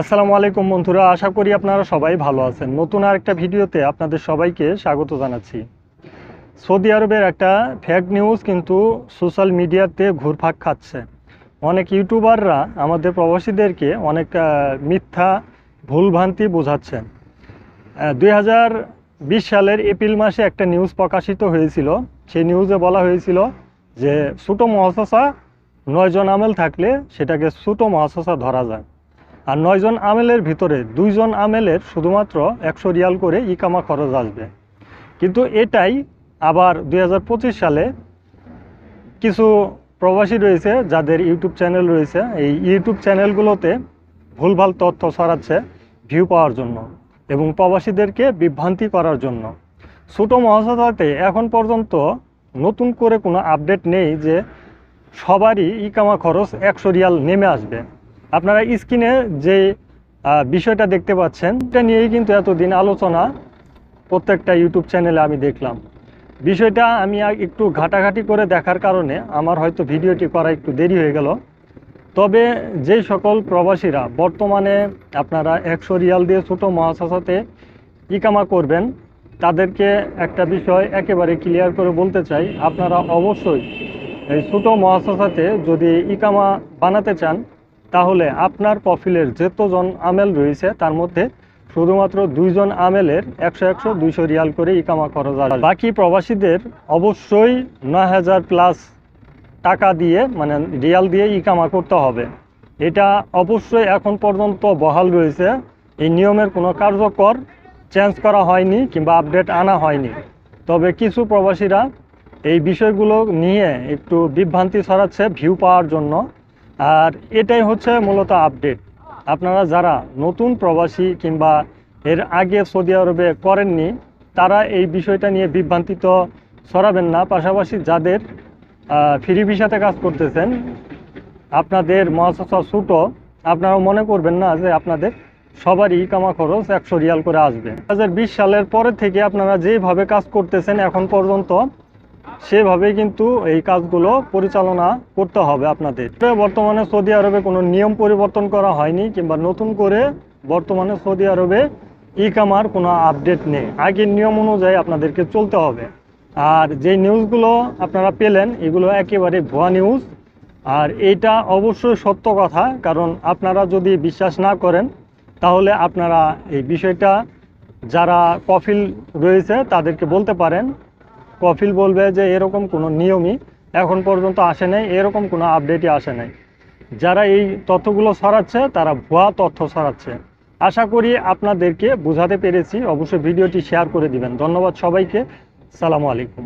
আসসালামু আলাইকুম বন্ধুরা, আশা করি আপনারা সবাই ভালো আছেন। নতুন আরেকটা ভিডিওতে আপনাদের সবাইকে স্বাগত জানাচ্ছি। সৌদি আরবের একটা ফেক নিউজ কিন্তু সোশ্যাল মিডিয়াতে ঘুরফাক খাচ্ছে। অনেক ইউটিউবাররা আমাদের প্রবাসীদেরকে অনেক মিথ্যা ভুলভ্রান্তি বোঝাচ্ছেন দুই হাজার বিশ সালের এপ্রিল মাসে একটা নিউজ প্রকাশিত হয়েছিল। সেই নিউজে বলা হয়েছিল যে, ছোটো মহাশাসা নয়জন আমেল থাকলে সেটাকে ছোটো মহাশাসা ধরা যায়। আর নয়জন আমেলের ভিতরে দুইজন আমেলের শুধুমাত্র একশো রিয়াল করে ইকামা খরচ আসবে। কিন্তু এটাই আবার দু হাজার পঁচিশ সালে কিছু প্রবাসী রয়েছে যাদের ইউটিউব চ্যানেল রয়েছে। এই ইউটিউব চ্যানেলগুলোতে ভুলভাল তথ্য ছড়াচ্ছে ভিউ পাওয়ার জন্য এবং প্রবাসীদেরকে বিভ্রান্তি করার জন্য। ছোটো মহাসভাতে এখন পর্যন্ত নতুন করে কোনো আপডেট নেই যে সবারই ইকামা খরচ একশো রিয়াল নেমে আসবে। আপনারা স্ক্রিনে যে বিষয়টা দেখতে পাচ্ছেন, এটা নিয়েই কিন্তু এতদিন আলোচনা প্রত্যেকটা ইউটিউব চ্যানেলে আমি দেখলাম। বিষয়টা আমি একটু ঘাটাঘাটি করে দেখার কারণে আমার হয়তো ভিডিওটি করা একটু দেরি হয়ে গেল। তবে যে সকল প্রবাসীরা বর্তমানে আপনারা একশো রিয়াল দিয়ে ছোটো মহাশাসাতে ইকামা করবেন, তাদেরকে একটা বিষয় একেবারে ক্লিয়ার করে বলতে চাই। আপনারা অবশ্যই এই ছোটো মহাশাসাতে যদি ইকামা বানাতে চান তাহলে আপনার প্রফিলের যতজন আমেল রয়েছে, তার মধ্যে শুধুমাত্র দুইজন আমেলের একশো একশো দুইশো রিয়াল করে ইকামা খরচ আসবে বাকি প্রবাসীদের অবশ্যই নয় হাজার প্লাস টাকা দিয়ে মানে রিয়াল দিয়ে ইকামা করতে হবে। এটা অবশ্যই এখন পর্যন্ত বহাল রয়েছে। এই নিয়মের কোনো কার্যকর চেঞ্জ করা হয়নি কিংবা আপডেট আনা হয়নি। তবে কিছু প্রবাসীরা এই বিষয়গুলো নিয়ে একটু বিভ্রান্তি ছড়াচ্ছে ভিউ পাওয়ার জন্য। আর এটাই হচ্ছে মূলত আপডেট আপনারা যারা নতুন প্রবাসী কিংবা এর আগে সৌদি আরবে করেননি, তারা এই বিষয়টা নিয়ে বিভ্রান্তি তো ছড়াবেন না। পাশাপাশি যাদের ফ্রি ভিসাতে কাজ করতেছেন, আপনাদের মহাশাসা ছুটো আপনারা মনে করবেন না যে আপনাদের সবারই ইকামা খরচ একশো রিয়াল করে আসবে। দু হাজার বিশ সালের পরে থেকে আপনারা যেভাবে কাজ করতেছেন, এখন পর্যন্ত সেভাবে কিন্তু এই কাজগুলো পরিচালনা করতে হবে আপনাদের। বর্তমানে সৌদি আরবে কোনো নিয়ম পরিবর্তন করা হয়নি কিংবা নতুন করে বর্তমানে সৌদি আরবে ইকামার কোনো আপডেট নেই। আগের নিয়ম অনুযায়ী আপনাদেরকে চলতে হবে। আর যে নিউজগুলো আপনারা পেলেন, এগুলো একেবারে ভুয়া নিউজ। আর এইটা অবশ্যই সত্য কথা, কারণ আপনারা যদি বিশ্বাস না করেন, তাহলে আপনারা এই বিষয়টা যারা কফিল রয়েছে, তাদেরকে বলতে পারেন। কফিল বলবে যে এরকম কোনো নিয়মই এখন পর্যন্ত আসে নাই, এরকম কোনো আপডেটই আসে নাই। যারা এই তথ্যগুলো সরাচ্ছে তারা ভুয়া তথ্য ছড়াচ্ছে। আশা করি আপনাদেরকে বোঝাতে পেরেছি। অবশ্যই ভিডিওটি শেয়ার করে দিবেন। ধন্যবাদ সবাইকে। সালামু আলাইকুম।